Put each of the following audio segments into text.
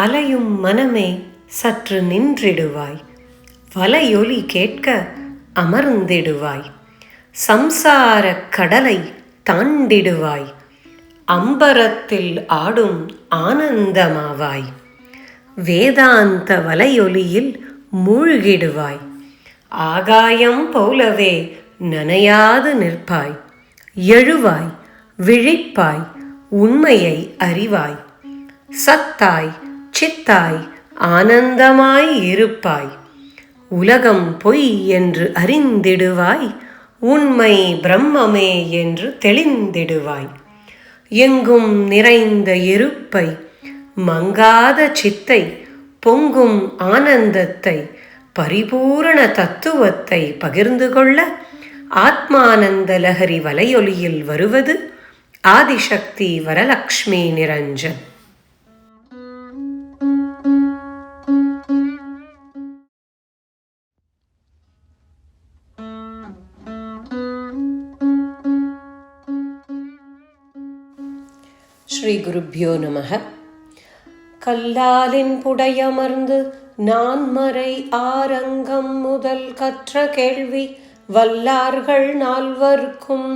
அலையும் மனமே சற்று நின்றிடுவாய். வலையொலி கேட்க அமர்ந்திடுவாய். சம்சாரக் கடலை தாண்டிடுவாய். அம்பரத்தில் ஆடும் ஆனந்தமாவாய். வேதாந்த வலையொலியில் மூழ்கிடுவாய். ஆகாயம் போலவே நனையாது நிற்பாய். எழுவாய் விழிப்பாய் உண்மையை அறிவாய். சத்தாய் சித்தாய் ஆனந்தமாய் இருப்பாய். உலகம் பொய் என்று அறிந்திடுவாய் உண்மை பிரம்மமே என்று தெளிந்திடுவாய். எங்கும் நிறைந்த இருப்பை மங்காத சித்தை பொங்கும் ஆனந்தத்தை பரிபூரண தத்துவத்தை பகிர்ந்து கொள்ள ஆத்மானந்த லஹரி வலையொலியில் வருவது ஆதிசக்தி வரலக்ஷ்மி நிரஞ்சன். ஸ்ரீ குருப்பியோ நமக. கல்லாலின் புடையமர்ந்து நான்மறை ஆரங்கம் முதல் கற்ற கேள்வி வல்லார்கள் நால்வர்க்கும்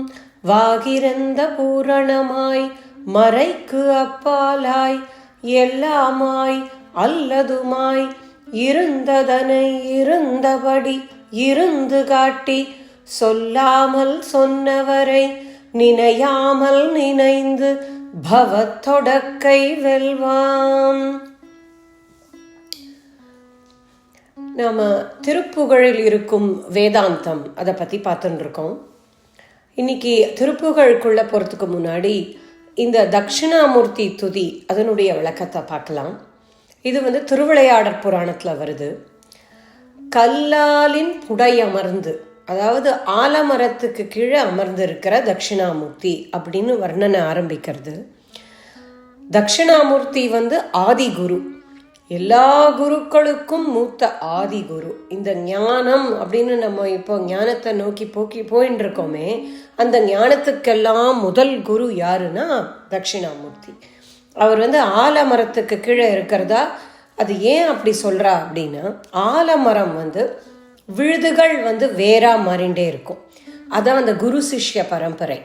வாகிரந்த பூரணமாய் மறைக்கு அப்பாலாய் எல்லாமாய் அல்லதுமாய் இருந்ததனை இருந்தபடி இருந்து காட்டி சொல்லாமல் சொன்னவரை நினையாமல் நினைந்து பவத்தொடக்கை வெல்வாம் நாம் திருப்புகழில் இருக்கும் வேதாந்தம் அதை பற்றி பார்த்துட்டு இருக்கோம் இன்னைக்கு திருப்புகழுக்குள்ள போகிறதுக்கு முன்னாடி இந்த தட்சிணாமூர்த்தி துதி அதனுடைய விளக்கத்தை பார்க்கலாம். இது வந்து திருவிளையாடற் புராணத்தில் வருது. கல்லாலின் புடையமர்ந்து அதாவது ஆலமரத்துக்கு கீழே அமர்ந்திருக்கிற தட்சிணாமூர்த்தி அப்படின்னு வர்ணனை ஆரம்பிக்கிறது. தட்சிணாமூர்த்தி வந்து ஆதி குரு எல்லா குருக்களுக்கும் மூத்த ஆதி குரு இந்த ஞானம் அப்படின்னு நம்ம இப்போ ஞானத்தை நோக்கி போக்கி போயின்னு இருக்கோமே அந்த ஞானத்துக்கெல்லாம் முதல் குரு யாருன்னா தட்சிணாமூர்த்தி. அவர் வந்து ஆலமரத்துக்கு கீழே இருக்கிறதா? அது ஏன் அப்படி சொல்கிறா அப்படின்னா ஆலமரம் வந்து விழுதுகள் வந்து வேறா மாறிண்டே இருக்கும். அதான் அந்த குரு சிஷ்ய பரம்பரை.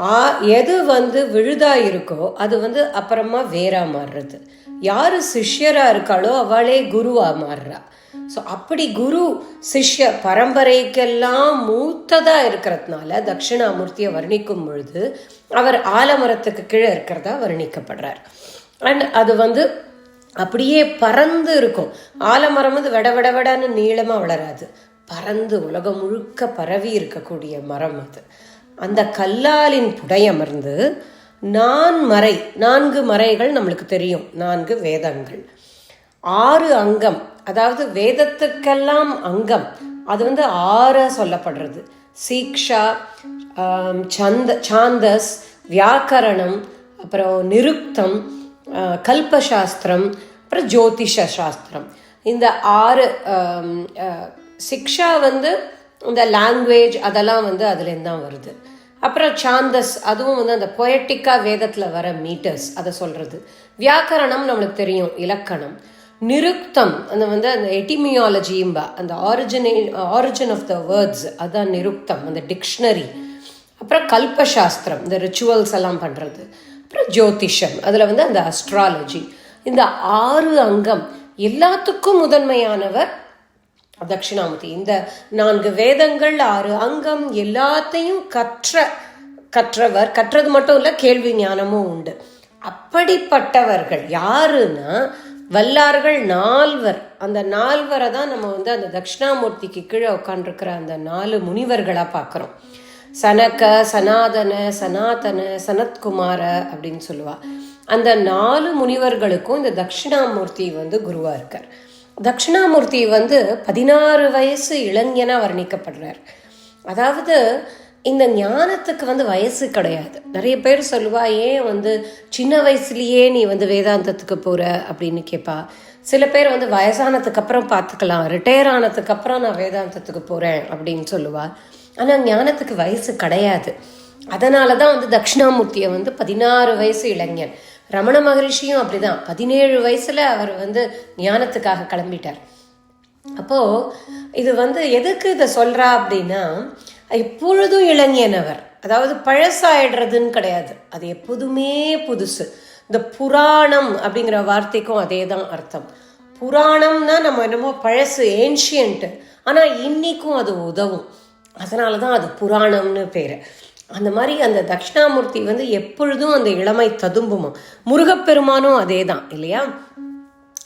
ஆ எது வந்து விழுதா இருக்கோ அது வந்து அப்புறமா வேறா மாறுறது. யாரு சிஷ்யரா இருக்காளோ அவளே குருவா மாறுறா. ஸோ அப்படி குரு சிஷ்ய பரம்பரைக்கெல்லாம் மூத்ததா இருக்கிறதுனால தட்சிணாமூர்த்தியை வர்ணிக்கும் பொழுது அவர் ஆலமரத்துக்கு கீழே இருக்கிறதா வர்ணிக்கப்படுறார். அண்ட் அது வந்து அப்படியே பறந்து இருக்கும். ஆலமரம் வந்து விட விட விடன்னு நீளமாக வளராது. பறந்து உலகம் முழுக்க பரவி இருக்கக்கூடிய மரம் அது. அந்த கல்லாலின் புடையமர்ந்து நான் மறை நான்கு மறைகள் நம்மளுக்கு தெரியும். நான்கு வேதங்கள். ஆறு அங்கம் அதாவது வேதத்துக்கெல்லாம் அங்கம். அது வந்து ஆற சொல்லப்படுறது. சீக்ஷா சந்த சாந்தஸ் வியாக்கரணம் அப்புறம் நிருக்தம் கல்பசாஸ்திரம் அப்புறம் ஜோதிஷ சாஸ்திரம் இந்த ஆறு சிக்ஷா வந்து இந்த லாங்குவேஜ் அதெல்லாம் வந்து அதுலேருந்து தான் வருது. அப்புறம் சாந்தஸ் அதுவும் வந்து அந்த பொயட்டிக்கா வேதத்தில் வர மீட்டர்ஸ் அதை சொல்கிறது வியாக்கரணம் நம்மளுக்கு தெரியும் இலக்கணம். நிருக்தம் அந்த வந்து அந்த எட்டிமியாலஜியும்பா அந்த ஆரிஜினே ஆரிஜின் ஆஃப் த வேர்ட்ஸ் அதுதான் நிருக்தம் அந்த டிக்ஷனரி அப்புறம் கல்பசாஸ்திரம் இந்த ரிச்சுவல்ஸ் எல்லாம் பண்ணுறது அப்புறம் ஜோதிஷம். அதில் வந்து அந்த அஸ்ட்ராலஜி இந்த ஆறு அங்கம் எல்லாத்துக்கும் முதன்மையானவர் தட்சிணாமூர்த்தி. இந்த நான்கு வேதங்கள் ஆறு அங்கம் எல்லாத்தையும் கற்ற கற்றவர். கற்றது மட்டும் இல்லை கேள்வி ஞானமும் உண்டு. அப்படிப்பட்டவர்கள் யாருன்னா வல்லார்கள் நால்வர். அந்த நால்வரை தான் நம்ம வந்து அந்த தட்சிணாமூர்த்திக்கு கீழே உட்காண்டிருக்கிற அந்த நாலு முனிவர்களாக பார்க்குறோம். சனக சனாதன சனாதன சனத்குமார அப்படின்னு சொல்லுவா. அந்த நாலு முனிவர்களுக்கும் இந்த தட்சிணாமூர்த்தி வந்து குருவா இருக்கார். தட்சிணாமூர்த்தி வந்து பதினாறு வயசு இளைஞனா வர்ணிக்கப்படுறார். அதாவது இந்த ஞானத்துக்கு வந்து வயசு கிடையாது. நிறைய பேர் சொல்லுவா ஏன் வந்து சின்ன வயசுலயே நீ வந்து வேதாந்தத்துக்கு போற? அப்படின்னு கேட்பா சில பேர் வந்து வயசானதுக்கு அப்புறம் பார்த்துக்கலாம் ரிட்டையர் ஆனதுக்கு அப்புறம் நான் வேதாந்தத்துக்கு போறேன் அப்படின்னு சொல்லுவா. ஆனால் ஞானத்துக்கு வயசு கிடையாது. அதனால தான் வந்து தட்சிணாமூர்த்தியை வந்து பதினாறு வயசு இளைஞன். ரமண மகரிஷியும் அப்படிதான். பதினேழு வயசுல அவர் வந்து ஞானத்துக்காக கிளம்பிட்டார். அப்போ இது வந்து எதுக்கு இதை சொல்றா அப்படின்னா எப்பொழுதும் இளைஞன் அவர். அதாவது பழசாயிடுறதுன்னு கிடையாது. அது எப்போதுமே புதுசு. இந்த புராணம் அப்படிங்கிற வார்த்தைக்கும் அதே தான் அர்த்தம். புராணம்னா நம்ம என்னமோ பழசு ஏன்ஷியன்ட்டு ஆனால் இன்னைக்கும் அது உதவும். அதனால தான் அது புராணம்னு பேர். அந்த மாதிரி அந்த தட்சிணாமூர்த்தி வந்து எப்பொழுதும் அந்த இளமை ததும்புமா. முருகப்பெருமானும் அதே தான் இல்லையா?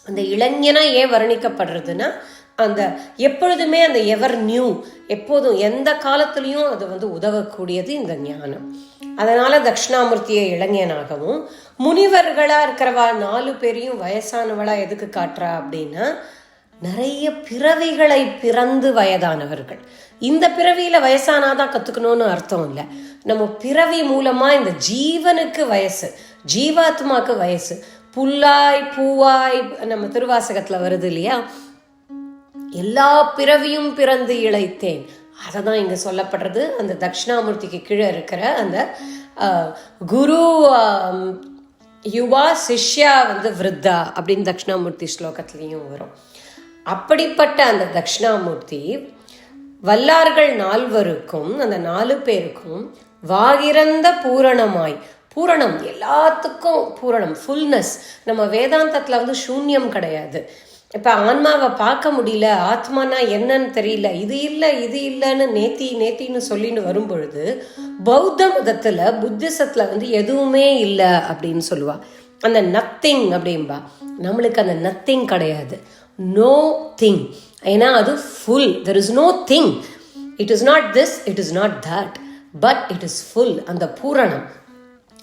அந்த இளைஞனா ஏன் வர்ணிக்கப்படுறதுன்னா அந்த எப்பொழுதுமே அந்த எவர் நியூ எப்போதும் எந்த காலத்துலேயும் அது வந்து உதவக்கூடியது இந்த ஞானம். அதனால தட்சிணாமூர்த்தியை இளைஞனாகவும் முனிவர்களா இருக்கிறவா நாலு பேரையும் வயசானவளா எதுக்கு காட்டுறா அப்படின்னா நிறைய பிறவிகளை பிறந்து வயதானவர்கள். இந்த பிறவியில வயசானாதான் கத்துக்கணும்னு அர்த்தம் இல்லை. நம்ம பிறவி மூலமா இந்த ஜீவனுக்கு வயசு ஜீவாத்மாக்கு வயசு புல்லாய் பூவாய் நம்ம திருவாசகத்துல வருது இல்லையா? எல்லா பிறவியும் பிறந்து இழைத்தேன். அதை தான் இங்கே சொல்லப்படுறது. அந்த தட்சிணாமூர்த்திக்கு கீழே இருக்கிற அந்த குரு யுவா சிஷ்யா வந்து விருத்தா அப்படின்னு தட்சிணாமூர்த்தி ஸ்லோகத்துலேயும் வரும். அப்படிப்பட்ட அந்த தட்சிணாமூர்த்தி வல்லார்கள் நால்வருக்கும் அந்த நாலு பேருக்கும் வாகிறந்த பூரணமாய் பூரணம் எல்லாத்துக்கும் பூரணம் ஃபுல்னஸ் நம்ம வேதாந்தத்தில் வந்து சூன்யம் கிடையாது. இப்போ ஆன்மாவை பார்க்க முடியல ஆத்மானா என்னன்னு தெரியல இது இல்லை இது இல்லைன்னு நேத்தி நேத்தின்னு சொல்லின்னு வரும்பொழுது பௌத்த மதத்தில் புத்திசத்தில் வந்து எதுவுமே இல்லை அப்படின்னு சொல்லுவா. அந்த நத்திங் அப்படின்பா நம்மளுக்கு அந்த நத்திங் கிடையாது. நோ திங் ஏன்னா அது full there is nothing it is not this it is not that but it is full அந்த பூரணம்.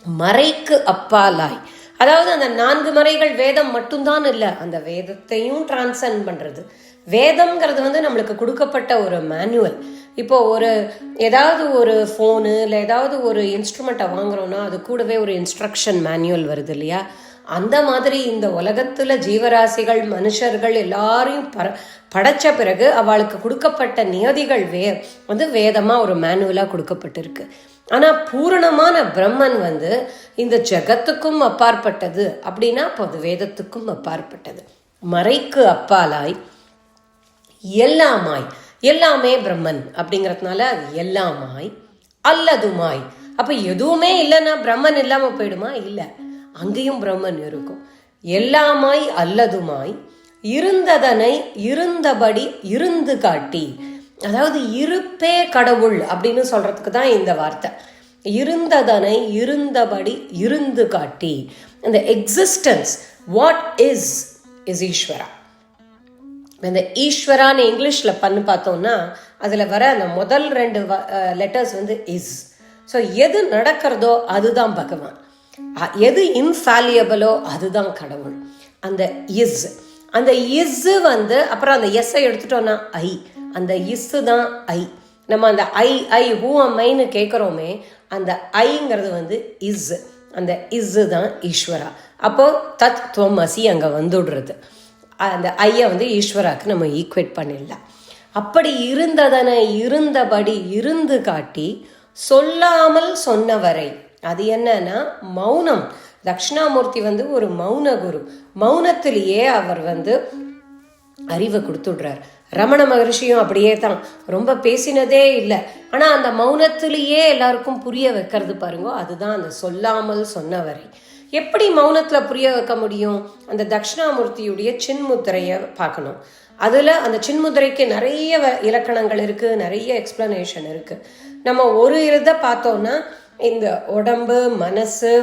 மறைக்கு அப்பாலாய். அதாவது அந்த நான்கு மறைகள் வேதம் மட்டும்தான் இல்லை அந்த வேதத்தையும் டிரான்சன் பண்ணுறது வேதம்ங்கிறது வந்து நம்மளுக்கு கொடுக்கப்பட்ட ஒரு மேனுவல் இப்போ ஒரு ஏதாவது ஒரு ஃபோனு இல்லை ஏதாவது ஒரு இன்ஸ்ட்ருமெண்ட்டை வாங்குறோன்னா அது கூடவே ஒரு இன்ஸ்ட்ரக்ஷன் மேனுவல் வருது இல்லையா? அந்த மாதிரி இந்த உலகத்துல ஜீவராசிகள் மனுஷர்கள் எல்லாரையும் பர படைச்ச பிறகு அவளுக்கு கொடுக்கப்பட்ட நியதிகள் வே வந்து வேதமா ஒரு மேனுவலா கொடுக்கப்பட்டிருக்கு. ஆனா பூரணமான பிரம்மன் வந்து இந்த ஜகத்துக்கும் அப்பாற்பட்டது அப்படின்னா அப்போ அது வேதத்துக்கும் அப்பாற்பட்டது. மறைக்கு அப்பாலாய் எல்லாமாய் எல்லாமே பிரம்மன் அப்படிங்கறதுனால அது எல்லாமாய் அல்லதுமாய். அப்ப எதுவுமே இல்லைன்னா பிரம்மன் இல்லாம போயிடுமா? இல்லை. அங்கேயும் பிரம்மன் இருக்கும். எல்லாமாய் அல்லதுமாய் இருந்ததனை இருந்தபடி இருந்து காட்டி அதாவது இருப்பே கடவுள் அப்படின்னு சொல்றதுக்கு தான் இந்த வார்த்தை. இருந்ததனை இருந்தபடி இருந்து காட்டி இந்த எக்ஸிஸ்டன்ஸ் வாட் இஸ் இஸ் ஈஸ்வரா. இந்த ஈஸ்வரான்னு இங்கிலீஷில் பண்ணு பார்த்தோம்னா அதில் வர அந்த முதல் ரெண்டு லெட்டர்ஸ் வந்து இஸ் ஸோ எது நடக்கிறதோ அதுதான் பகவான். எது இன்ஃபாலியபிளோ அதுதான் கடவுள். அந்த இஸ் அந்த இஸ் வந்து அப்புறம் அந்த எஸ்ஸை எடுத்துட்டோம்னா ஐ அந்த இஸ் தான் ஐ நம்ம அந்த ஐ ஐ ஹூ மைன்னு கேட்குறோமே அந்த ஐங்கிறது வந்து இஸ் அந்த இஸ் தான் ஈஸ்வரா. அப்போ தத் துவமசி அங்கே வந்துடுறது. அந்த ஐயை வந்து ஈஸ்வராக்கு நம்ம ஈக்குவேட் பண்ணிடலாம். அப்படி இருந்ததனை இருந்தபடி இருந்து காட்டி சொல்லாமல் சொன்னவரை அது என்னன்னா மௌனம். தக்ஷணாமூர்த்தி வந்து ஒரு மௌன குரு. மௌனத்திலேயே அவர் வந்து அறிவை கொடுத்துடுறார். ரமண மகர்ஷியும் அப்படியே தான். ரொம்ப பேசினதே இல்லை. ஆனால் அந்த மௌனத்திலேயே எல்லாருக்கும் புரிய வைக்கிறது பாருங்க அதுதான் அந்த சொல்லாமல் சொன்னவரை. எப்படி மௌனத்தில் புரிய வைக்க முடியும்? அந்த தட்சிணாமூர்த்தியுடைய சின்முத்திரையை பார்க்கணும். அதில் அந்த சின்முதிரைக்கு நிறைய வ- இலக்கணங்கள் இருக்குது நிறைய எக்ஸ்பிளனேஷன் இருக்குது நம்ம ஒரு இதை பார்த்தோம்னா இந்த உடம்பு மனசு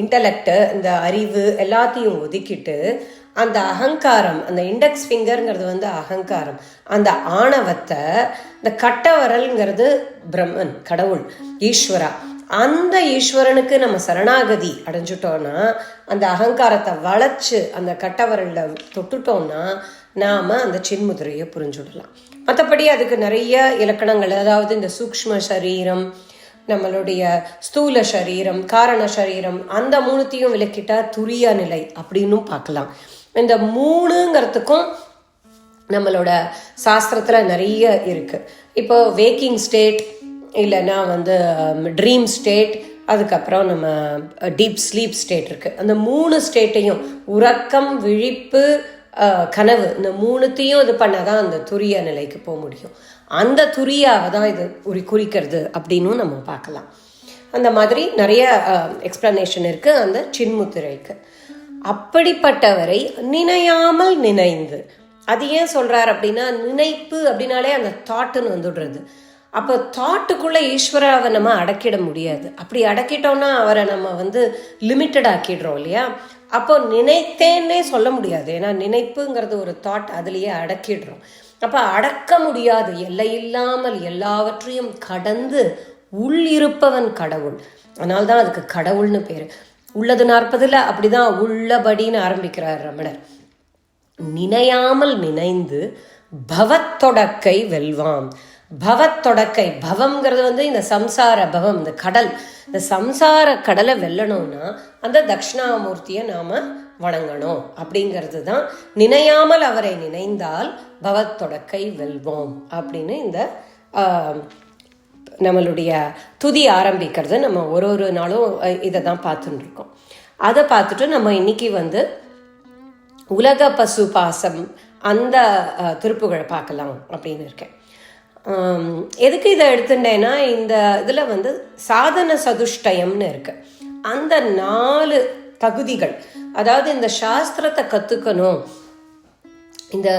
இன்டலெக்டு இந்த அறிவு எல்லாத்தையும் ஒதுக்கிட்டு அந்த அகங்காரம் அந்த இண்டெக்ஸ் ஃபிங்கருங்கிறது வந்து அகங்காரம். அந்த ஆணவத்தை இந்த கட்டவரல்ங்கிறது பிரம்மன் கடவுள் ஈஸ்வரா. அந்த ஈஸ்வரனுக்கு நம்ம சரணாகதி அடைஞ்சிட்டோம்னா அந்த அகங்காரத்தை வளைச்சு அந்த கட்டவரல்ல தொட்டுட்டோம்னா நாம் அந்த சின்முதிரையை புரிஞ்சுடலாம். மற்றபடி அதுக்கு நிறைய இலக்கணங்கள் அதாவது இந்த சூக்ஷ்ம சரீரம் நம்மளுடைய ஸ்தூல சரீரம் காரண சரீரம் அந்த மூணுத்தையும் விளக்கிட்டா துரிய நிலை அப்படின்னும் பார்க்கலாம். இந்த மூணுங்கிறதுக்கும் நம்மளோட சாஸ்திரத்தில் நிறைய இருக்குது இப்போ வேக்கிங் ஸ்டேட் இல்லைன்னா வந்து um, ட்ரீம் ஸ்டேட் அதுக்கப்புறம் நம்ம டீப் ஸ்லீப் ஸ்டேட் இருக்குது அந்த மூணு ஸ்டேட்டையும் உறக்கம் விழிப்பு uh, கனவு இந்த மூணுத்தையும் இது பண்ணாதான் அந்த துரிய நிலைக்கு போக முடியும். அந்த துரியாவை தான் இது உரி குறிக்கிறது அப்படின்னும் நம்ம பார்க்கலாம். அந்த மாதிரி நிறைய எக்ஸ்பிளனேஷன் இருக்குது அந்த சின்முத்திரைக்கு. அப்படிப்பட்டவரை நினையாமல் நினைந்து. அது ஏன் சொல்கிறார் அப்படின்னா நினைப்பு அப்படின்னாலே அந்த தாட்டுன்னு வந்துடுறது. அப்போ தாட்டுக்குள்ளே ஈஸ்வராவை நம்ம அடக்கிட முடியாது. அப்படி அடக்கிட்டோம்னா அவரை நம்ம வந்து லிமிட்டட் ஆக்கிடுறோம் இல்லையா? அப்போ நினைத்தேன்னே சொல்ல முடியாது. ஏன்னா நினைப்புங்கிறது ஒரு தாட் அதுலேயே அடக்கிடுறோம். அப்போ அடக்க முடியாது. எல்லையில்லாமல் எல்லாவற்றையும் கடந்து உள்ளிருப்பவன் கடவுள். அதனால்தான் அதுக்கு கடவுள்னு பேர். உள்ளது நாற்பதுல அப்படிதான் உள்ளபடின்னு ஆரம்பிக்கிறார் ரமணர். நினையாமல் நினைந்து பவத்தொடக்கை வெல்வாம். பவத்தொடக்கை பவம்ங்கிறது வந்து இந்த சம்சார பவம் இந்த கடல். இந்த சம்சார கடலை வெல்லணும்னா அந்த தட்சிணாமூர்த்தியை நாம வணங்கணும். அப்படிங்கிறது தான் நினையாமல் அவரை நினைந்தால் பவத்தொடக்கை வெல்வோம் அப்படின்னு இந்த நம்மளுடைய துதி ஆரம்பிக்கிறது. நம்ம ஒரு ஒரு நாளும் இதை தான் பார்த்துட்டு இருக்கோம் அதை பார்த்துட்டு நம்ம இன்னைக்கு வந்து உலக பசு பாசம் அந்த திருப்புகளை பார்க்கலாம் அப்படின்னு இருக்கேன். எதுக்கு இதை எடுத்துட்டேன்னா இந்த இதில் வந்து சாதன சதுஷ்டயம்னு இருக்கு. அந்த நாலு தகுதிகள். அதாவது இந்த சாஸ்திரத்தை கற்றுக்கணும் இந்த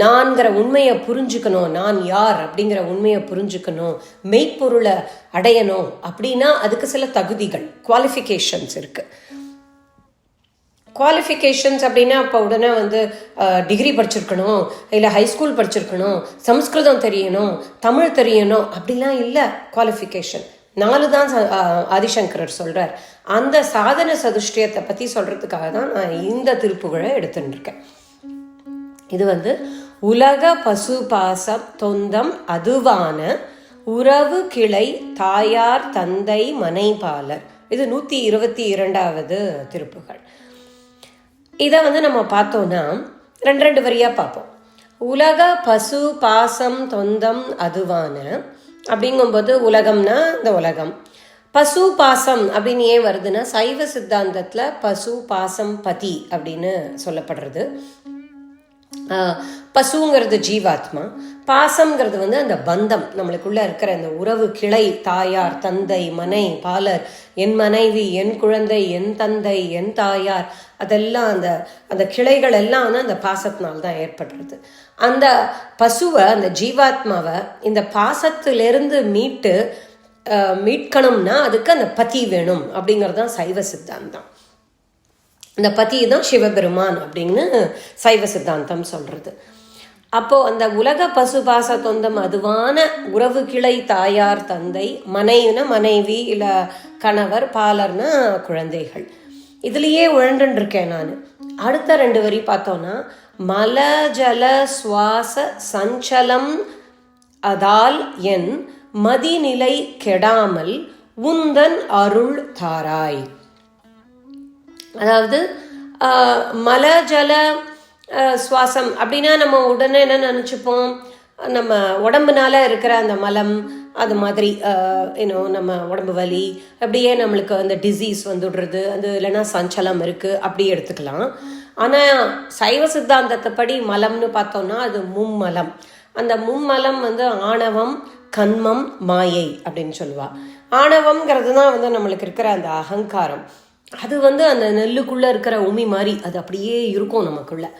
நான்கிற உண்மையை புரிஞ்சுக்கணும். நான் யார் அப்படிங்கிற உண்மையை புரிஞ்சுக்கணும். மெய்ப்பொருளை அடையணும் அப்படின்னா அதுக்கு சில தகுதிகள் குவாலிஃபிகேஷன்ஸ் இருக்கு. குவாலிஃபிகேஷன்ஸ் அப்படின்னா இப்போ உடனே வந்து டிகிரி படிச்சிருக்கணும் இல்லை ஹைஸ்கூல் படிச்சிருக்கணும் சம்ஸ்கிருதம் தெரியணும் தமிழ் தெரியணும் அப்படிலாம் இல்லை குவாலிஃபிகேஷன் நாலு தான் ஆதிசங்கரர் சொல்கிறார் அந்த சாதன சதுஷ்டியத்தை பற்றி சொல்றதுக்காக தான் நான் இந்த திருப்புகழை எடுத்துட்டு இருக்கேன் இது வந்து உலக பசு பாசம் தொந்தம் அதுவான உறவு கிளை தாயார் தந்தை மனைபாலர். இது நூற்றி இருபத்தி இரண்டாவது திருப்புகள். இதை வந்து நம்ம பார்த்தோம்னா ரெண்டு ரெண்டு வரியாக பார்ப்போம். உலக பசு பாசம் தொந்தம் அதுவான அப்படிங்கும்போது உலகம்னா இந்த உலகம். பசு பாசம் அப்படின்னு ஏன் வருதுன்னா சைவ சித்தாந்தத்தில் பசு பாசம் பதி அப்படின்னு சொல்லப்படுறது. ஆஹ், பசுங்கிறது ஜீவாத்மா பாசம்ங்கிறது வந்து அந்த பந்தம் நம்மளுக்குள்ள இருக்கிற அந்த உறவு கிளை தாயார் தந்தை மனை பாலர் என் மனைவி என் குழந்தை என் தந்தை என் தாயார் அதெல்லாம் அந்த அந்த கிளைகள் எல்லாம் வந்து அந்த பாசத்தினால் தான் ஏற்படுறது. அந்த பசுவை அந்த ஜீவாத்மாவை இந்த பாசத்திலிருந்து மீட்டு மீட்கணும்னா அதுக்கு அந்த பதி வேணும் அப்படிங்கிறது தான் சைவ சித்தாந்தம். இந்த பதி தான் சிவபெருமான் அப்படின்னு சைவ சித்தாந்தம் சொல்றது. அப்போ அந்த உலக பசு பாச தொந்தம் அதுவான உறவு கிளை தாயார் தந்தை மனைவினா மனைவி இல்ல கணவர் பாலர்னா குழந்தைகள். இதுலயே உழண்டுன்னு இருக்கேன் நான். அடுத்த ரெண்டு வரி பார்த்தோம்னா மல ஜல சுவாச சஞ்சலம் அதால் என் மதிநிலை கெடாமல் உந்தன் அருள் தாராய். அதாவது மலஜல மல ஜல சுவாசம் அப்படின்னா நம்ம உடனே என்ன நினச்சிப்போம்? நம்ம உடம்புனால இருக்கிற அந்த மலம் அது மாதிரி இன்னும் நம்ம உடம்பு வலி அப்படியே நம்மளுக்கு அந்த டிசீஸ் வந்துடுறது அது இல்லைன்னா சஞ்சலம் இருக்குது அப்படி எடுத்துக்கலாம். ஆனால் சைவ சித்தாந்தத்தை படி மலம்னு பார்த்தோம்னா அது மும்மலம். அந்த மும்மலம் வந்து ஆணவம் கண்மம் மாயை அப்படின்னு சொல்லுவா. ஆணவம்ங்கிறது தான் வந்து நம்மளுக்கு இருக்கிற அந்த அகங்காரம். அது வந்து அந்த நெல்லுக்குள்ளே இருக்கிற உமி மாதிரி அது அப்படியே இருக்கும் நமக்குள்ள.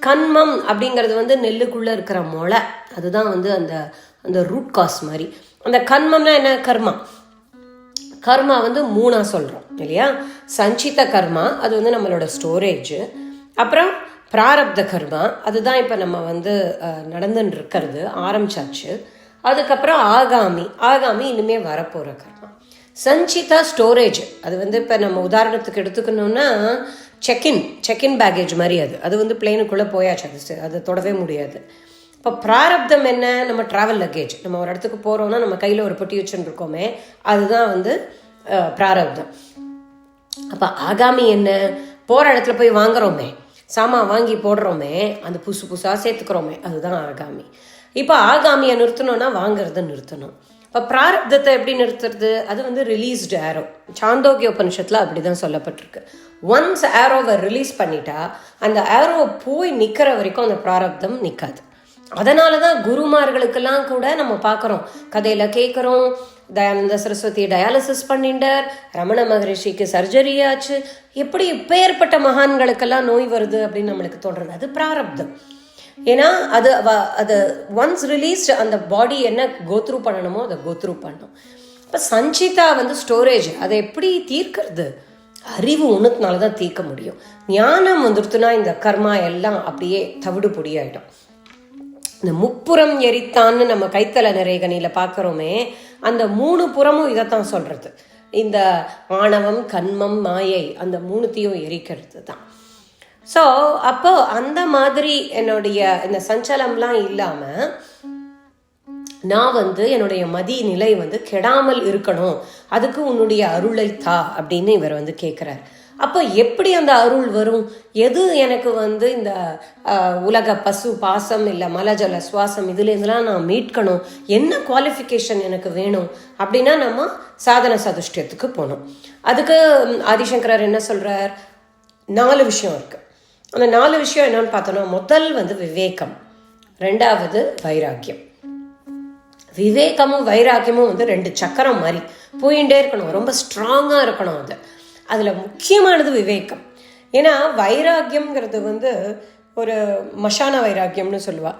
கண்மம் அப்படிங்கிறது வந்து நெல்லுக்குள்ளே இருக்கிற முளை. அதுதான் வந்து அந்த அந்த ரூட் காஸ் மாதிரி. அந்த கண்மம்னா என்ன? கர்மா. கர்மா வந்து மூணாக சொல்கிறோம் இல்லையா? சஞ்சித கர்மா அது வந்து நம்மளோட ஸ்டோரேஜ் அப்புறம் பிராரப்த கர்மா அதுதான் இப்போ நம்ம வந்து நடந்துன்னு இருக்கிறது ஆரம்பிச்சாச்சு. அதுக்கப்புறம் ஆகாமி ஆகாமி இனிமே வரப்போகிற கர்மா. சஞ்சிதா ஸ்டோரேஜ் அது வந்து இப்போ நம்ம உதாரணத்துக்கு எடுத்துக்கணும்னா செக்இன் செக்இன் பேக்கேஜ் மாதிரி அது. அது வந்து பிளேனுக்குள்ளே போயாச்சு அது அது தொடவே முடியாது. இப்போ பிராரப்தம் என்ன? நம்ம ட்ராவல் லக்கேஜ் நம்ம ஒரு இடத்துக்கு போகிறோம்னா நம்ம கையில் ஒரு பொட்டி வச்சுருக்கோமே அதுதான் வந்து பிராரப்தம். அப்போ ஆகாமி என்ன? போகிற இடத்துல போய் வாங்குறோமே. சாமான் வாங்கி போடுறோமே அந்த புதுசு புதுசாக சேர்த்துக்கிறோமே அதுதான் ஆகாமி. இப்போ ஆகாமியை நிறுத்தணும்னா வாங்கிறத நிறுத்தணும். இப்போ பிராரப்தத்தை எப்படி நிறுத்துறது? அது வந்து ரிலீஸ்டு ஆரோ சாந்தோக்கிய உபனிஷத்தில் அப்படி தான் சொல்லப்பட்டிருக்கு ஒன்ஸ் ஆரோவை ரிலீஸ் பண்ணிட்டா அந்த ஏரோவை போய் நிற்கிற வரைக்கும் அந்த பிராரப்தம் நிற்காது அதனால தான் குருமார்களுக்கெல்லாம் கூட நம்ம பார்க்குறோம். கதையில் கேட்குறோம். தயானந்த சரஸ்வதி டயாலிசிஸ் பண்ணிட்டார். ரமண மகரிஷிக்கு சர்ஜரி ஆச்சு. எப்படி இப்பேற்பட்ட மகான்களுக்கெல்லாம் நோய் வருது அப்படின்னு நம்மளுக்கு தோன்றது. அது பிராரப்தம். ஏன்னா அது அது ஒன்ஸ் ரிலீஸ்ட் அந்த பாடி என்ன கோத்ரூ பண்ணணுமோ அதை கோத்ரூ பண்ணும். இப்போ சஞ்சிதா வந்து ஸ்டோரேஜ் அதை எப்படி தீர்க்கிறது? அறிவு ஒன்றுத்துனால தான் தீர்க்க முடியும். ஞானம் வந்துடுத்துனா இந்த கர்மா எல்லாம் அப்படியே தவிடு பொடியாயிடும் இந்த முப்புறம் எரித்தான்னு நம்ம கைத்தல நிறைகனில பார்க்குறோமே அந்த மூணு புறமும் இதைத்தான் சொல்றது. இந்த ஆணவம் கண்மம் மாயை அந்த மூணுத்தையும் எரிக்கிறது தான் ஸோ அப்போ அந்த மாதிரி என்னுடைய இந்த சஞ்சலம்லாம் இல்லாமல் நான் வந்து என்னுடைய மதி நிலை வந்து கெடாமல் இருக்கணும். அதுக்கு உன்னுடைய அருளை தா அப்படின்னு இவர் வந்து கேட்குறார் அப்போ எப்படி அந்த அருள் வரும்? எது எனக்கு வந்து இந்த உலக பசு பாசம் இல்லை மலஜல சுவாசம் இதுலேருந்துலாம் நான் மீட்கணும். என்ன குவாலிஃபிகேஷன் எனக்கு வேணும்? அப்படின்னா நம்ம சாதன சதுஷ்டியத்துக்கு போகணும். அதுக்கு ஆதிசங்கரர் என்ன சொல்கிறார் நாலு விஷயம் இருக்குது அந்த நாலு விஷயம் என்னன்னு பார்த்தோம்னா முதல் வந்து விவேகம். ரெண்டாவது வைராக்கியம். விவேகமும் வைராக்கியமும் வந்து ரெண்டு சக்கரம் மாதிரி போயிட்டே இருக்கணும். ரொம்ப ஸ்ட்ராங்காக இருக்கணும் அது. அதில் முக்கியமானது விவேகம். ஏன்னா வைராக்கியம்ங்கிறது வந்து ஒரு மஷான வைராக்கியம்னு சொல்லுவா.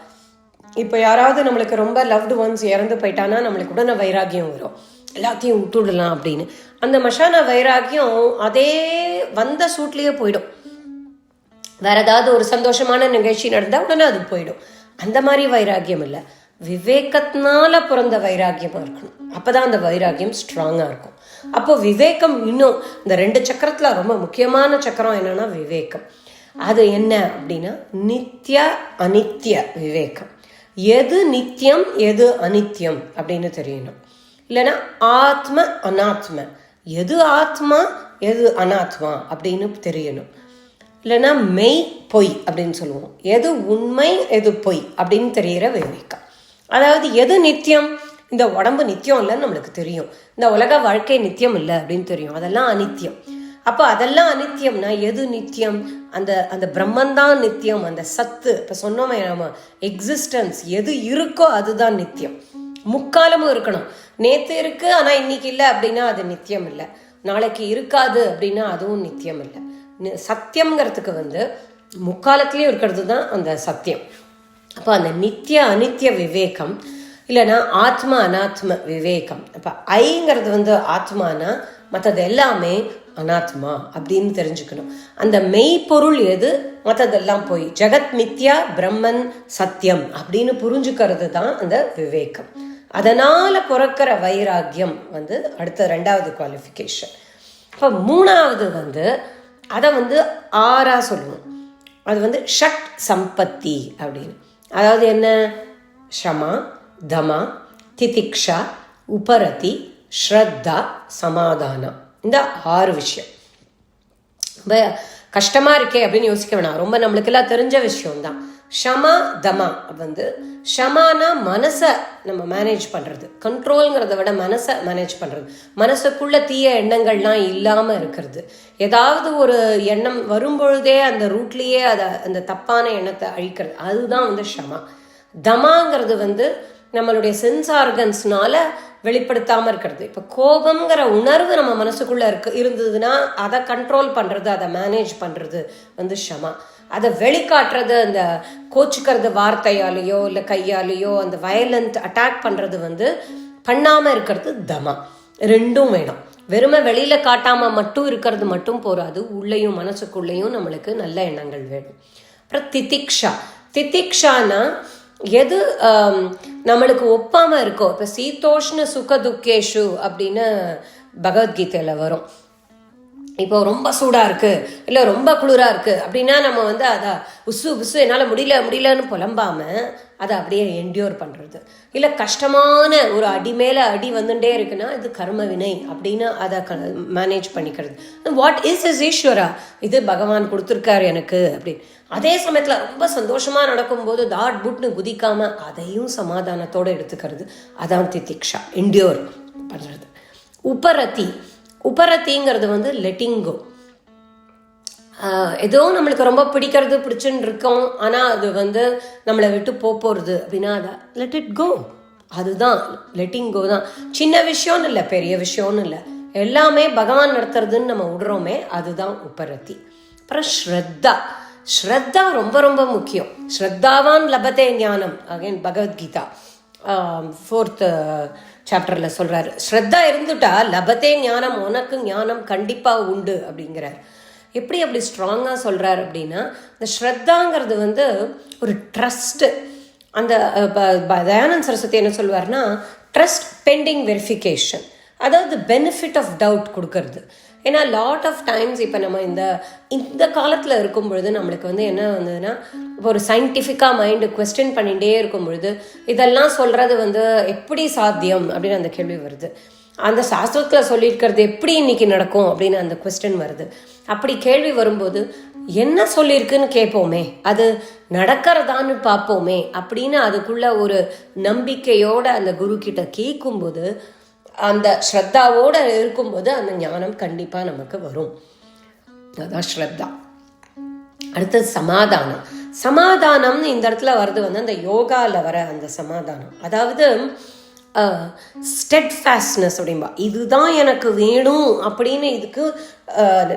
இப்போ யாராவது நம்மளுக்கு ரொம்ப லவ்டு ஒன்ஸ் இறந்து போயிட்டானா நம்மளுக்கு உடனே வைராக்கியம் வரும். எல்லாத்தையும் விட்டுடலாம் அப்படின்னு. அந்த மஷான வைராக்கியம் அதே வந்த சூட்லேயே போயிடும். வேற ஏதாவது ஒரு சந்தோஷமான நிகழ்ச்சி நடந்தால் உடனே அது போயிடும். அந்த மாதிரி வைராக்கியம் இல்லை. விவேகத்தினால பிறந்த வைராக்கியமா இருக்கணும். அப்பதான் அந்த வைராக்கியம் ஸ்ட்ராங்கா இருக்கும். அப்போ விவேகம் இன்னும் இந்த ரெண்டு சக்கரத்துல ரொம்ப முக்கியமான சக்கரம் என்னன்னா விவேகம். அது என்ன அப்படின்னா நித்திய அனித்ய விவேகம். எது நித்தியம் எது அனித்யம் அப்படின்னு தெரியணும். இல்லைன்னா ஆத்ம அனாத்ம. எது ஆத்மா எது அனாத்மா அப்படின்னு தெரியணும். இல்லைன்னா மெய் பொய் அப்படின்னு சொல்லுவோம். எது உண்மை எது பொய் அப்படின்னு தெரிகிற விவேகம். அதாவது எது நித்தியம் இந்த உடம்பு நித்தியம் இல்லைன்னு நம்மளுக்கு தெரியும். இந்த உலக வாழ்க்கை நித்தியம் இல்லை அப்படின்னு தெரியும். அதெல்லாம் அனித்தியம் அப்போ அதெல்லாம் அனித்தியம்னா எது நித்தியம்? அந்த அந்த பிரம்மந்தான் நித்தியம். அந்த சத்து. இப்போ சொன்னோமே நம்ம எக்ஸிஸ்டன்ஸ் எது இருக்கோ அதுதான் நித்தியம். முக்காலமும் இருக்கணும். நேற்று இருக்கு ஆனால் இன்னைக்கு இல்லை அப்படின்னா அது நித்தியம் இல்லை. நாளைக்கு இருக்காது அப்படின்னா அதுவும் நித்தியம் இல்லை. நி- சத்தியம்ங்கிறதுக்கு வந்து முக்காலத்திலயும் இருக்கிறது தான் அந்த சத்தியம். அப்போ அந்த நித்திய அனித்திய விவேகம் இல்லைன்னா ஆத்மா அனாத்ம விவேகம். இப்போ ஐங்கிறது வந்து ஆத்மானா மற்றது எல்லாமே அனாத்மா அப்படின்னு தெரிஞ்சுக்கணும். அந்த மெய்ப்பொருள் எது? மற்றதெல்லாம் போய் ஜெகத் மித்யா பிரம்மன் சத்தியம் அப்படின்னு புரிஞ்சுக்கிறது தான் அந்த விவேகம். அதனால பிறக்கிற வைராக்கியம் வந்து அடுத்த ரெண்டாவது குவாலிஃபிகேஷன் இப்போ மூணாவது வந்து அதை வந்து ஆறா சொல்லுவோம். அது வந்து ஷட் சம்பத்தி அப்படின்னு. அதாவது என்ன? ஷமா தமா திதிக்ஷா உபரதி ஸ்ரத்தா சமாதானம். இந்த ஆறு விஷயம். ரொம்ப கஷ்டமாக இருக்கே அப்படின்னு யோசிக்க வேணாம். ரொம்ப நம்மளுக்கெல்லாம் தெரிஞ்ச விஷயம்தான். ஷமா தமா. வந்து ஷமானா மனசை நம்ம மேனேஜ் பண்ணுறது கண்ட்ரோல்ங்கிறத விட மனசை மேனேஜ் பண்ணுறது மனசுக்குள்ள தீய எண்ணங்கள்லாம் இல்லாமல் இருக்கிறது. ஏதாவது ஒரு எண்ணம் வரும்பொழுதே அந்த ரூட்லேயே அதை அந்த தப்பான எண்ணத்தை அழிக்கிறது. அதுதான் வந்து ஷமா. தமாங்கிறது வந்து நம்மளுடைய சென்ஸ் ஆர்கன்ஸ்னால வெளிப்படுத்தாமல் இருக்கிறது. இப்போ கோபங்கிற உணர்வு நம்ம மனசுக்குள்ளே இருக்கு இருந்ததுன்னா அதை கண்ட்ரோல் பண்ணுறது அதை மேனேஜ் பண்ணுறது வந்து ஷமா. அதை வெளிக்காட்டுறது அந்த கோச்சுக்கிறது வார்த்தையாலேயோ இல்லை கையாலேயோ அந்த வயலண்ட் அட்டாக் பண்ணுறது வந்து பண்ணாமல் இருக்கிறது தமா. ரெண்டும் வேணும். வெறுமை வெளியில் காட்டாமல் மட்டும் இருக்கிறது மட்டும் போகாது உள்ளேயும் மனசுக்குள்ளேயும் நம்மளுக்கு நல்ல எண்ணங்கள் வேணும். அப்புறம் திதிக்ஷா. திதிக்ஷானா எது நம்மளுக்கு ஒப்பாம இருக்கோ இப்போ சீதோஷ்ண சுக துக்கேஷு அப்படின்னு பகவத்கீதையில வரும். இப்போ ரொம்ப சூடாக இருக்குது இல்லை ரொம்ப குளிராக இருக்குது அப்படின்னா நம்ம வந்து அதை உசு உசு என்னால் முடியல முடியலன்னு புலம்பாமல் அதை அப்படியே என்டியூர் பண்ணுறது இல்லை கஷ்டமான ஒரு அடி மேலே அடி வந்துட்டே இருக்குன்னா இது கர்ம வினை அப்படின்னு அதை க மேனேஜ் பண்ணிக்கிறது. வாட் இஸ் இஸ் ஈஸ்வரா? இது பகவான் கொடுத்துருக்காரு எனக்கு அப்படின்னு. அதே சமயத்தில் ரொம்ப சந்தோஷமாக நடக்கும்போது தாட் புட்னு குதிக்காமல் அதையும் சமாதானத்தோடு எடுத்துக்கிறது. அதான் திதிக்ஷா என்டியூர் பண்ணுறது உபரத்தி உபரத்திங்கிறது வந்து லெட்டிங்கோ. ஏதோ நம்மளுக்கு ரொம்ப பிடிக்கிறது பிடிச்சுன்னு இருக்கோம். ஆனால் அது வந்து நம்மளை விட்டு போக போகிறது அப்படின்னா அதை லெட் இட் கோ அதுதான் லெட்டிங் கோ தான். சின்ன விஷயம்னு இல்லை பெரிய விஷயம்னு இல்லை. எல்லாமே பகவான் நடத்துறதுன்னு நம்ம விடுறோமே அதுதான் உபரத்தி அப்புறம் ஸ்ரத்தா. ஸ்ரத்தா ரொம்ப ரொம்ப முக்கியம். ஸ்ரத்தாவான் லபத்தே ஞானம் அகைன் பகவத்கீதா. ஃபோர்த்து சாப்டரில் சொல்கிறாரு ஸ்ரத்தா இருந்துட்டா லபத்தே ஞானம் உனக்கு ஞானம் கண்டிப்பாக உண்டு அப்படிங்கிறார். எப்படி அப்படி ஸ்ட்ராங்காக சொல்கிறார் அப்படின்னா இந்த ஸ்ரத்தாங்கிறது வந்து ஒரு ட்ரஸ்ட்டு அந்த தயானந்த் சரஸ்வதி என்ன சொல்வார்னா ட்ரஸ்ட் பெண்டிங் வெரிஃபிகேஷன் அதாவது பெனிஃபிட் ஆஃப் டவுட் கொடுக்கறது. ஏன்னா லாட் ஆஃப் டைம்ஸ் இப்போ நம்ம இந்த இந்த காலத்தில் இருக்கும் பொழுது நம்மளுக்கு வந்து என்ன வந்ததுன்னா இப்போ ஒரு சயின்டிஃபிக்காக மைண்டு கொஸ்டின் பண்ணிகிட்டே இருக்கும் பொழுது இதெல்லாம் சொல்கிறது வந்து எப்படி சாத்தியம் அப்படின்னு அந்த கேள்வி வருது. அந்த சாஸ்திரத்தில் சொல்லியிருக்கிறது எப்படி இன்னைக்கு நடக்கும் அப்படின்னு அந்த கொஸ்டின் வருது. அப்படி கேள்வி வரும்போது என்ன சொல்லியிருக்குன்னு கேட்போமே அது நடக்கிறதான்னு பார்ப்போமே அப்படின்னு அதுக்குள்ள ஒரு நம்பிக்கையோட அந்த குரு கிட்ட கேட்கும்போது அந்த ஸ்ரத்தாவோட இருக்கும்போது அந்த ஞானம் கண்டிப்பாக நமக்கு வரும். அதான் ஸ்ரத்தா. அடுத்தது சமாதானம். சமாதானம்னு இந்த இடத்துல வர்றது வந்து அந்த யோகாவில் வர அந்த சமாதானம். அதாவது ஸ்டெட்ஃபாஸ்ட்னஸ் அப்படின்பா இதுதான் எனக்கு வேணும் அப்படின்னு இதுக்கு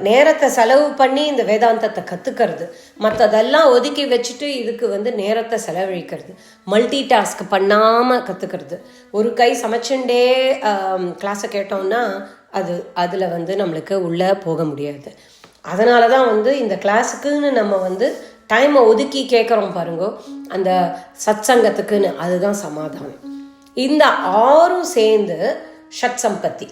நேரத்தை செலவு பண்ணி இந்த வேதாந்தத்தை கற்றுக்கிறது மற்றதெல்லாம் ஒதுக்கி வச்சுட்டு இதுக்கு வந்து நேரத்தை செலவழிக்கிறது. மல்டி டாஸ்க் பண்ணாமல் கற்றுக்கிறது ஒரு கை சமைச்சுண்டே கிளாஸை கேட்டோம்னா அது அதில் வந்து நம்மளுக்கு உள்ளே போக முடியாது. அதனால தான் வந்து இந்த கிளாஸுக்குன்னு நம்ம வந்து டைமை ஒதுக்கி கேட்குறோம் பாருங்க. அந்த சத் சங்கத்துக்குன்னு அதுதான் சமாதானம். இந்த ஆறும் சேர்ந்து ஷட் சம்பத்தி.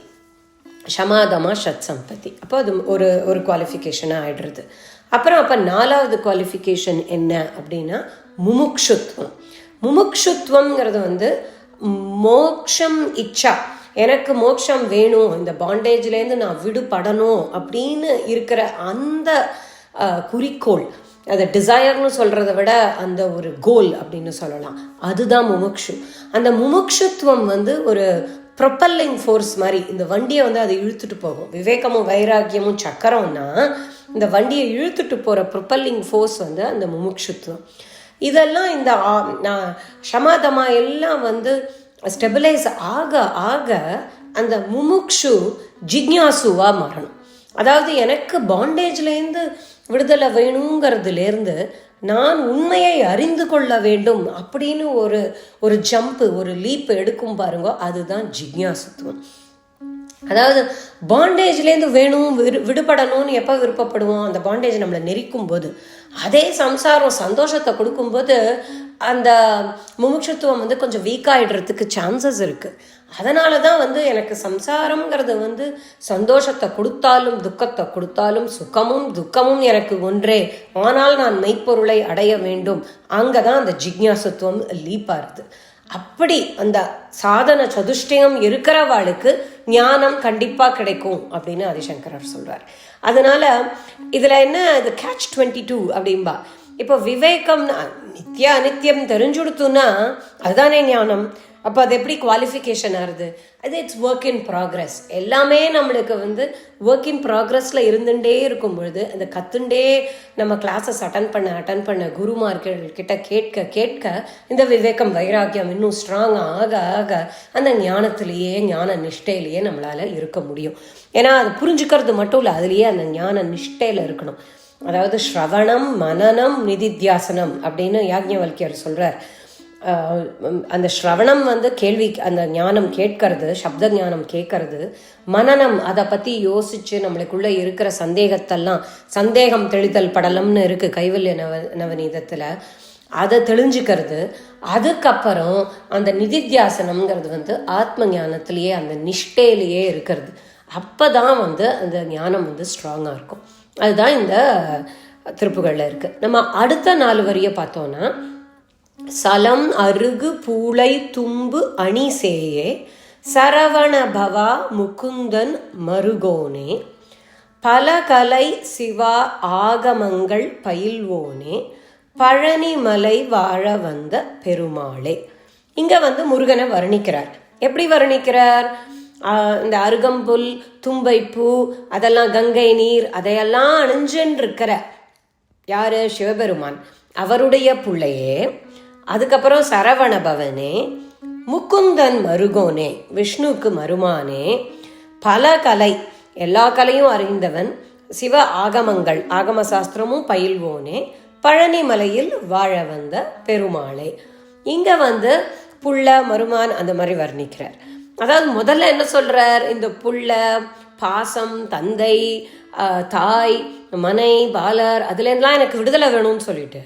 சமாதமா ஷட் சம்பத்தி. அப்போ அது ஒரு ஒரு குவாலிஃபிகேஷனாக ஆயிடுறது. அப்புறம் அப்போ நாலாவது குவாலிஃபிகேஷன் என்ன அப்படின்னா முமுக்ஷுத்வம். முமுக்ஷுத்வங்கிறது வந்து மோக்ஷம் இச்சா. எனக்கு மோட்சம் வேணும் இந்த பாண்டேஜ்லேருந்து நான் விடுபடணும் அப்படின்னு இருக்கிற அந்த குறிக்கோள் அதை டிசையர்னு சொல்கிறத விட அந்த ஒரு கோல் அப்படின்னு சொல்லலாம். அதுதான் முமுக்ஷு. அந்த முமுக்ஷுத்துவம் வந்து ஒரு ப்ரொப்பல்லிங் ஃபோர்ஸ் மாதிரி இந்த வண்டியை வந்து அதை இழுத்துட்டு போகும். விவேகமும் வைராக்கியமும் சக்கரம்னா இந்த வண்டியை இழுத்துட்டு போகிற ப்ரொப்பல்லிங் ஃபோர்ஸ் வந்து அந்த முமுக்ஷுத்துவம். இதெல்லாம் இந்த நான் ஷமாதமா எல்லாம் வந்து ஸ்டெபிலைஸ் ஆக ஆக அந்த முமுக்ஷு ஜிக்யாசுவாக மாறணும். அதாவது எனக்கு பாண்டேஜ்லேருந்து விடுதலை வேணுங்கிறதுலேருந்து நான் உண்மையை அறிந்து கொள்ள வேண்டும் அப்படின்னு ஒரு ஒரு ஜம்ப்பு ஒரு லீப் எடுக்கும் பாருங்க அதுதான் ஜிக்யாசத்துவம். அதாவது பாண்டேஜ்லேருந்து வேணும் விடு விடுபடணும்னு எப்போ விருப்பப்படுவோம்? அந்த பாண்டேஜ் நம்மளை நெரிக்கும் போது அதே சம்சாரம் சந்தோஷத்தை கொடுக்கும்போது அந்த முமுட்சத்துவம் வந்து கொஞ்சம் வீக் ஆகிடுறதுக்கு சான்சஸ் இருக்குது அதனால தான் வந்து எனக்கு சம்சாரம்ங்கிறது வந்து சந்தோஷத்தை கொடுத்தாலும் துக்கத்தை கொடுத்தாலும் சுகமும் துக்கமும் எனக்கு ஒன்றே. ஆனால் நான் மெய்ப்பொருளை அடைய வேண்டும். அங்கே தான் அந்த ஜிக்யாசத்துவம் லீப்பாருது அப்படி அந்த சாதன சதுஷ்டயம் இருக்கிறவாளுக்கு ஞானம் கண்டிப்பாக கிடைக்கும் அப்படின்னு ஆதிசங்கரர் சொல்கிறார் அதனால இதில் என்ன இது கேட்ச் டுவெண்ட்டி டூ அப்படின்பா இப்போ விவேகம் நித்திய அனித்தியம் தெரிஞ்சுடுத்துன்னா அதுதானே ஞானம். அப்போ அது எப்படி குவாலிஃபிகேஷன் ஆகுது? அது இட்ஸ் ஒர்க் இன் ப்ராக்ரஸ் எல்லாமே நம்மளுக்கு வந்து ஒர்க் இன் ப்ராக்ரஸில் இருந்துகிட்டே இருக்கும் பொழுது அந்த கத்துண்டே நம்ம கிளாஸஸ் அட்டன் பண்ண அட்டன் பண்ண குருமார்கள் கிட்ட கேட்க கேட்க இந்த விவேகம் வைராக்கியம் இன்னும் ஸ்ட்ராங் ஆக ஆக அந்த ஞானத்திலேயே ஞான நிஷ்டையிலேயே நம்மளால் இருக்க முடியும். ஏன்னா அது புரிஞ்சுக்கிறது மட்டும் இல்லை அதுலேயே அந்த ஞான நிஷ்டையில் இருக்கணும். அதாவது ஸ்ரவணம் மனநம் நிதித்தியாசனம் அப்படின்னு யாக்ஞவல்கியர் சொல்கிறார் அந்த ஸ்ரவணம் வந்து கேள்வி அந்த ஞானம் கேட்கறது சப்த ஞானம் கேட்கறது. மனநம் அதை பற்றி யோசித்து நம்மளுக்குள்ளே இருக்கிற சந்தேகத்தெல்லாம் சந்தேகம் தெளிதல் படலம்னு இருக்குது கைவல்ய நவ நவநீதத்தில். அதை தெளிஞ்சுக்கிறது. அதுக்கப்புறம் அந்த நிதித்தியாசனம்ங்கிறது வந்து ஆத்ம ஞானத்திலேயே அந்த நிஷ்டையிலேயே இருக்கிறது. அப்போ தான் வந்து அந்த ஞானம் வந்து ஸ்ட்ராங்காக இருக்கும். அதுதான் இந்த திருப்புகளில் இருக்குது நம்ம அடுத்த நாலு வரியை பார்த்தோன்னா சலம் அருகு பூளை தும்பு அணி சேயே முகுந்தன் மருகோனே. பலகலை சிவா ஆகமங்கள் பயில்வோனே பழனிமலை வாழ வந்த பெருமாளே. இங்க வந்து முருகனை வர்ணிக்கிறார். எப்படி வர்ணிக்கிறார்? இந்த அருகம்புல் தும்பைப்பூ அதெல்லாம் கங்கை நீர் அதையெல்லாம் அணிஞ்சுன்னு இருக்கிற யாரு? சிவபெருமான். அவருடைய பிள்ளையே. அதுக்கப்புறம் சரவண பவனே முக்குந்தன் மருகோனே விஷ்ணுக்கு மருமானே பல கலை எல்லா கலையும் அறிந்தவன் சிவ ஆகமங்கள் ஆகம சாஸ்திரமும் பயில்வோனே பழனி மலையில் வாழ வந்த பெருமாளே. இங்க வந்து புள்ள மருமான் அந்த மாதிரி வர்ணிக்கிறார். அதாவது முதல்ல என்ன சொல்றார்? இந்த புள்ள பாசம் தந்தை தாய் மனை பாலர் அதுலேருந்துலாம் எனக்கு விடுதலை வேணும்னு சொல்லிட்டு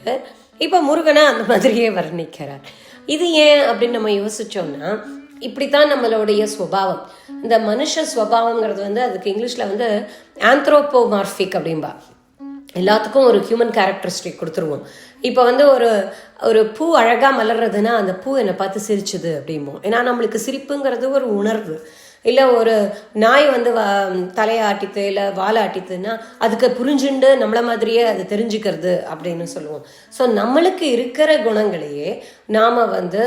இப்போ முருகனை அந்த மாதிரியே வர்ணிக்கிறார். இது ஏன் அப்படின்னு நம்ம யோசிச்சோம்னா இப்படித்தான் நம்மளுடைய ஸ்வபாவம் இந்த மனுஷ ஸ்வபாவங்கிறது வந்து அதுக்கு இங்கிலீஷில் வந்து ஆந்த்ரோபோமார்பிக் அப்படின்பா எல்லாத்துக்கும் ஒரு ஹியூமன் கேரக்டரிஸ்டிக் கொடுத்துருவோம். இப்போ வந்து ஒரு ஒரு பூ அழகாக மலர்றதுன்னா அந்த பூ என்னை பார்த்து சிரிச்சுது அப்படிம்போம். ஏன்னா நம்மளுக்கு சிரிப்புங்கிறது ஒரு உணர்வு. இல்லை ஒரு நாய் வந்து வ- தலையாட்டித்து இல்லை வாலாட்டித்துன்னா அதுக்கு புரிஞ்சுண்டு நம்மள மாதிரியே அது தெரிஞ்சுக்கிறது அப்படின்னு சொல்லுவோம். ஸோ நம்மளுக்கு இருக்கிற குணங்களையே நாம் வந்து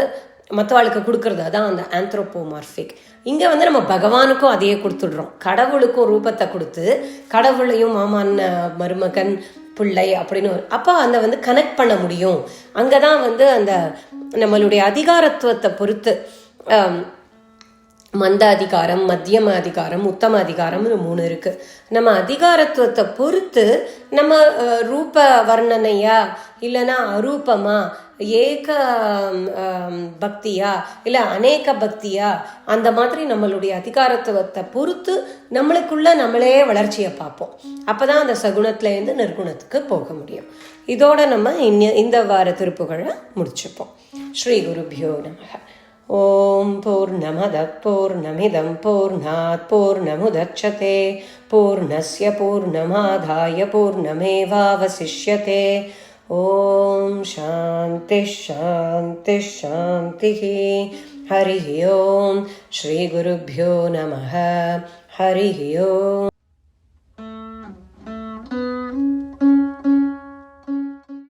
மற்றவாளுக்கு கொடுக்கறது அதான் அந்த ஆந்த்ரோபோமார்பிக் இங்கே வந்து நம்ம பகவானுக்கும் அதையே கொடுத்துடுறோம். கடவுளுக்கும் ரூபத்தை கொடுத்து கடவுளையும் மாமான் மருமகன் பிள்ளை அப்படின்னு ஒரு- அப்போ அந்த வந்து கனெக்ட் பண்ண முடியும். அங்கே தான் வந்து அந்த நம்மளுடைய அதிகாரத்துவத்தை பொறுத்து மந்த அதிகாரம் மத்தியம அதிகாரம் உத்தம அதிகாரம்னு மூணு இருக்கு. நம்ம அதிகாரத்துவத்தை பொறுத்து நம்ம ரூப வர்ணனையா இல்லைன்னா அரூபமா ஏக பக்தியா இல்லை அநேக பக்தியா அந்த மாதிரி நம்மளுடைய அதிகாரத்துவத்தை பொறுத்து நம்மளுக்குள்ள நம்மளே வளர்ச்சியை பார்ப்போம். அப்போ தான் அந்த சகுணத்துலேருந்து நிர்குணத்துக்கு போக முடியும். இதோட நம்ம இந்த வார திருப்புகழை முடிச்சுப்போம். ஸ்ரீ குருபியோ நமக. ॐ पूर्णमदः पूर्णमिदं पूर्णात् पूर्णमुदच्छते, पूर्णस्य पूर्णमादाय पूर्णमेवावशिष्यते। ॐ शान्तिः शान्तिः हरिः ॐ श्रीगुरुभ्यो नमः। हरिः ॐ